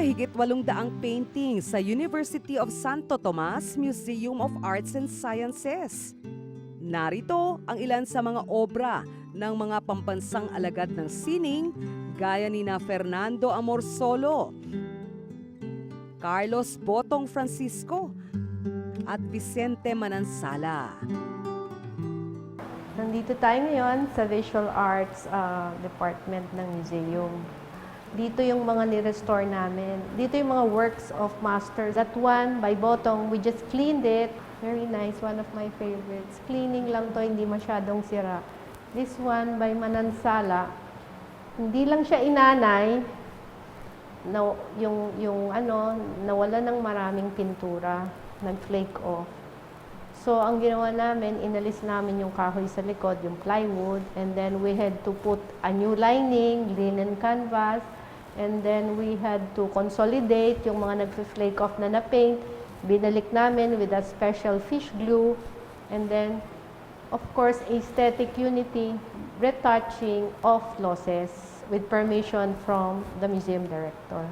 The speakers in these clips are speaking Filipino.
mahigit 800 paintings sa University of Santo Tomas Museum of Arts and Sciences. Narito ang ilan sa mga obra ng mga pambansang alagad ng sining gaya ni na Fernando Amorsolo, Carlos Botong Francisco at Vicente Manansala. Nandito tayo ngayon sa Visual Arts uh, Department ng museum. Dito yung mga ni-restore namin. Dito yung mga works of masters. That one by Botong, we just cleaned it. Very nice, one of my favorites. Cleaning lang to, hindi masyadong sira. This one by Manansala, hindi lang siya inanay, na, yung, yung ano, nawala ng maraming pintura, nag-flake off. So, ang ginawa namin, inalis namin yung kahoy sa likod, yung plywood, and then we had to put a new lining, linen canvas, and then we had to consolidate yung mga nag-flake off na na-paint. Binalik namin with a special fish glue, and then, of course, aesthetic unity, retouching of losses with permission from the museum director.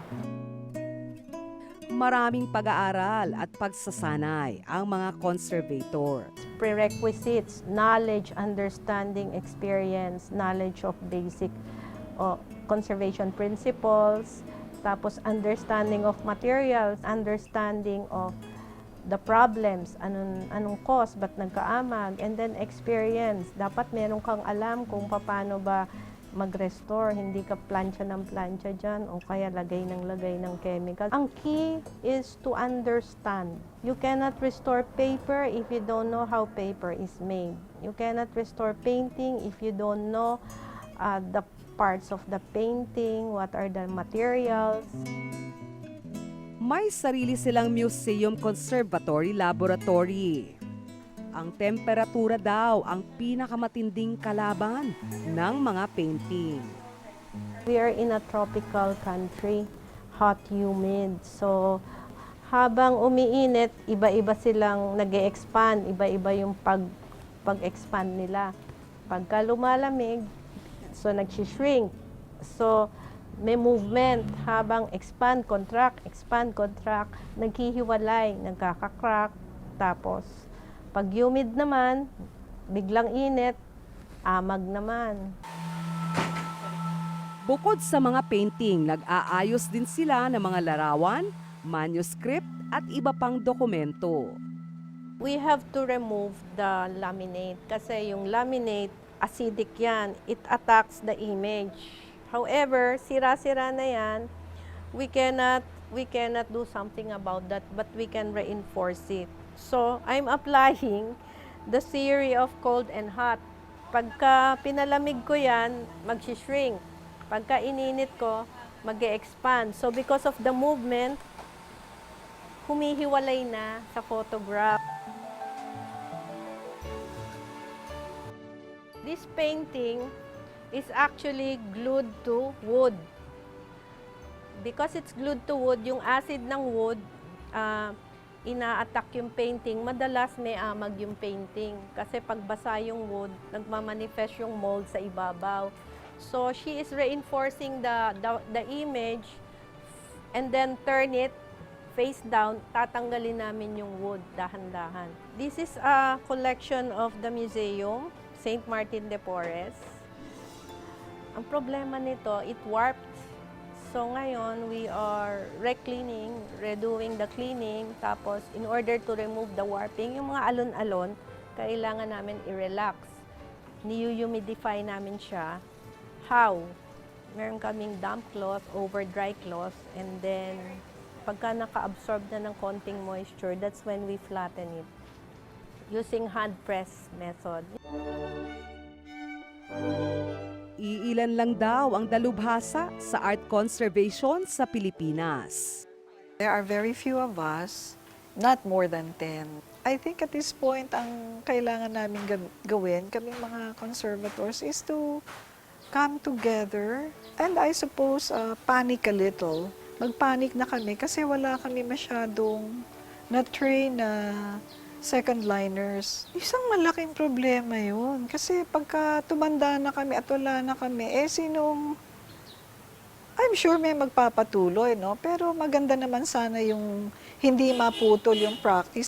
Maraming pag-aaral at pagsasanay ang mga conservator. prerequisites, knowledge, understanding, experience, knowledge of basic uh, conservation principles, tapos understanding of materials, understanding of the problems, anong, anong cause, ba't nagkaamag, and then experience. Dapat meron kang alam kung paano ba mag-restore, hindi ka plancha ng plancha dyan o kaya lagay ng lagay ng chemical. Ang key is to understand. You cannot restore paper if you don't know how paper is made. You cannot restore painting if you don't know uh, the parts of the painting, what are the materials. May sarili silang museum conservatory laboratory. Ang temperatura daw ang pinakamatinding kalaban ng mga painting. We are in a tropical country, hot, humid. So, habang umiinit, iba-iba silang nag expand iba-iba yung pag, pag-expand nila. Pagka lumalamig, so nag-shrink. So, may movement habang expand, contract, expand, contract, naghihiwalay, nagkakakrack, tapos pag humid naman, biglang init, amag naman. Bukod sa mga painting, nag-aayos din sila ng mga larawan, manuscript at iba pang dokumento. We have to remove the laminate kasi yung laminate, acidic yan. It attacks the image. However, sira-sira na yan, we cannot, we cannot do something about that, but we can reinforce it. So, I'm applying the theory of cold and hot. Pagka pinalamig ko yan, mag-shrink. Pagka ininit ko, mag expand So, because of the movement, humihiwalay na sa photograph. This painting is actually glued to wood. Because it's glued to wood, yung acid ng wood, ah, ina-attack yung painting, madalas may amag yung painting. Kasi pag basa yung wood, nagmamanifest yung mold sa ibabaw. So, she is reinforcing the, the, the image and then turn it face down, tatanggalin namin yung wood dahan-dahan. This is a collection of the museum, St. Martin de Porres. Ang problema nito, it warped. So ngayon, we are re-cleaning, redoing the cleaning. Tapos, in order to remove the warping, yung mga alon-alon, kailangan namin i-relax. Ni-humidify namin siya. How? Meron kaming damp cloth over dry cloth and then pagka naka-absorb na ng konting moisture, that's when we flatten it using hand press method. Iilan lang daw ang dalubhasa sa art conservation sa Pilipinas. There are very few of us, not more than 10. I think at this point, ang kailangan namin ga- gawin, kaming mga conservators, is to come together and I suppose uh, panic a little. Magpanic na kami kasi wala kami masyadong na-train na second liners. Isang malaking problema yun. Kasi pagka tumanda na kami at wala na kami, eh sinong I'm sure may magpapatuloy, no? Pero maganda naman sana yung hindi maputol yung practice.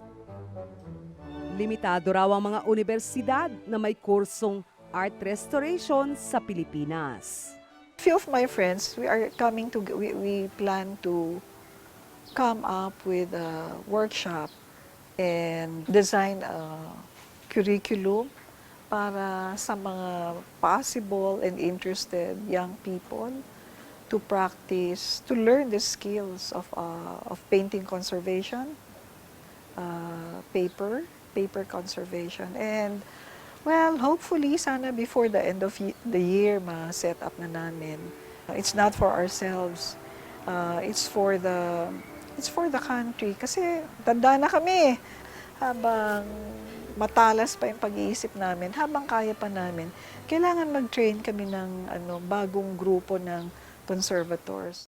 Limitado raw ang mga universidad na may kursong art restoration sa Pilipinas. few of my friends, we are coming to, we, we plan to come up with a workshop and design a curriculum para sa mga possible and interested young people to practice, to learn the skills of, uh, of painting conservation, uh, paper, paper conservation, and Well, hopefully, sana before the end of the year, ma-set up na namin. It's not for ourselves. Uh, it's for the it's for the country. Kasi tanda na kami. Habang matalas pa yung pag-iisip namin, habang kaya pa namin, kailangan mag-train kami ng ano, bagong grupo ng conservators.